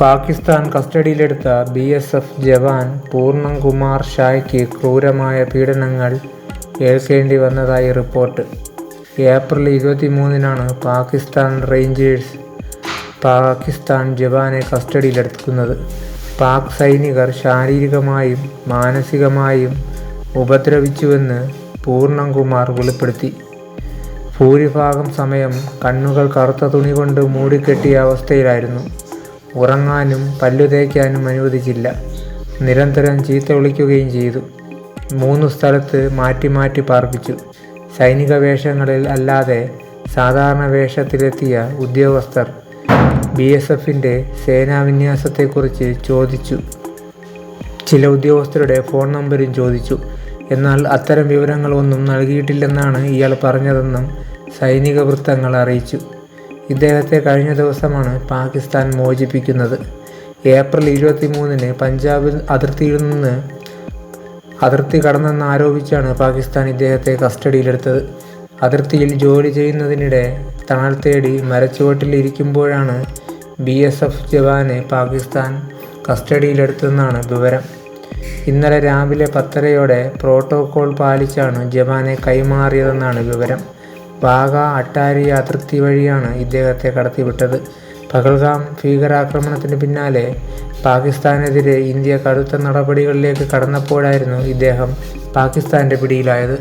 പാകിസ്ഥാൻ കസ്റ്റഡിയിലെടുത്ത B S F jawan Purnam Kumar ഷായ്ക്ക് ക്രൂരമായ പീഡനങ്ങൾ ഏൽക്കേണ്ടി വന്നതായി റിപ്പോർട്ട്. ഏപ്രിൽ ഇരുപത്തി മൂന്നിനാണ് പാകിസ്ഥാൻ റേഞ്ചേഴ്സ് പാകിസ്ഥാൻ ജവാനെ കസ്റ്റഡിയിലെടുക്കുന്നത്. പാക് സൈനികർ ശാരീരികമായും മാനസികമായും ഉപദ്രവിച്ചുവെന്ന് പൂർണംകുമാർ വെളിപ്പെടുത്തി. ഭൂരിഭാഗം സമയം കണ്ണുകൾ കറുത്ത തുണി കൊണ്ട് മൂടിക്കെട്ടിയ അവസ്ഥയിലായിരുന്നു. ഉറങ്ങാനും പല്ലു തേക്കാനും അനുവദിച്ചില്ല. നിരന്തരം ചീത്ത വിളിക്കുകയും ചെയ്തു. മൂന്ന് സ്ഥലത്ത് മാറ്റി മാറ്റി പാർപ്പിച്ചു. സൈനിക വേഷങ്ങളിൽ അല്ലാതെ സാധാരണ വേഷത്തിലെത്തിയ ഉദ്യോഗസ്ഥർ ബി എസ് എഫിന്റെ സേനാവിന്യാസത്തെക്കുറിച്ച് ചോദിച്ചു. ചില ഉദ്യോഗസ്ഥരുടെ ഫോൺ നമ്പരും ചോദിച്ചു. എന്നാൽ അത്തരം വിവരങ്ങളൊന്നും നൽകിയിട്ടില്ലെന്നാണ് ഇയാൾ പറഞ്ഞതെന്നും സൈനിക വൃത്തങ്ങൾ അറിയിച്ചു. ഇദ്ദേഹത്തെ കഴിഞ്ഞ ദിവസമാണ് പാകിസ്ഥാൻ മോചിപ്പിക്കുന്നത്. ഏപ്രിൽ ഇരുപത്തി മൂന്നിന് പഞ്ചാബിൽ അതിർത്തിയിൽ നിന്ന് അതിർത്തി കടന്നെന്ന് ആരോപിച്ചാണ് പാകിസ്ഥാൻ ഇദ്ദേഹത്തെ കസ്റ്റഡിയിലെടുത്തത്. അതിർത്തിയിൽ ജോലി ചെയ്യുന്നതിനിടെ തണൽ തേടി മരച്ചുവട്ടിൽ ഇരിക്കുമ്പോഴാണ് ബി എസ് എഫ് ജവാനെ പാകിസ്ഥാൻ കസ്റ്റഡിയിലെടുത്തെന്നാണ് വിവരം. ഇന്നലെ രാവിലെ പത്തരയോടെ പ്രോട്ടോകോൾ പാലിച്ചാണ് ജവാനെ കൈമാറിയതെന്നാണ് വിവരം. വാഗ അട്ടാരി അതിർത്തി വഴിയാണ് ഇദ്ദേഹത്തെ കടത്തിവിട്ടത്. പഹൽഗാം ഭീകരാക്രമണത്തിന് പിന്നാലെ പാകിസ്ഥാനെതിരെ ഇന്ത്യ കടുത്ത നടപടികളിലേക്ക് കടന്നപ്പോഴായിരുന്നു ഇദ്ദേഹം പാകിസ്ഥാന്റെ പിടിയിലായത്.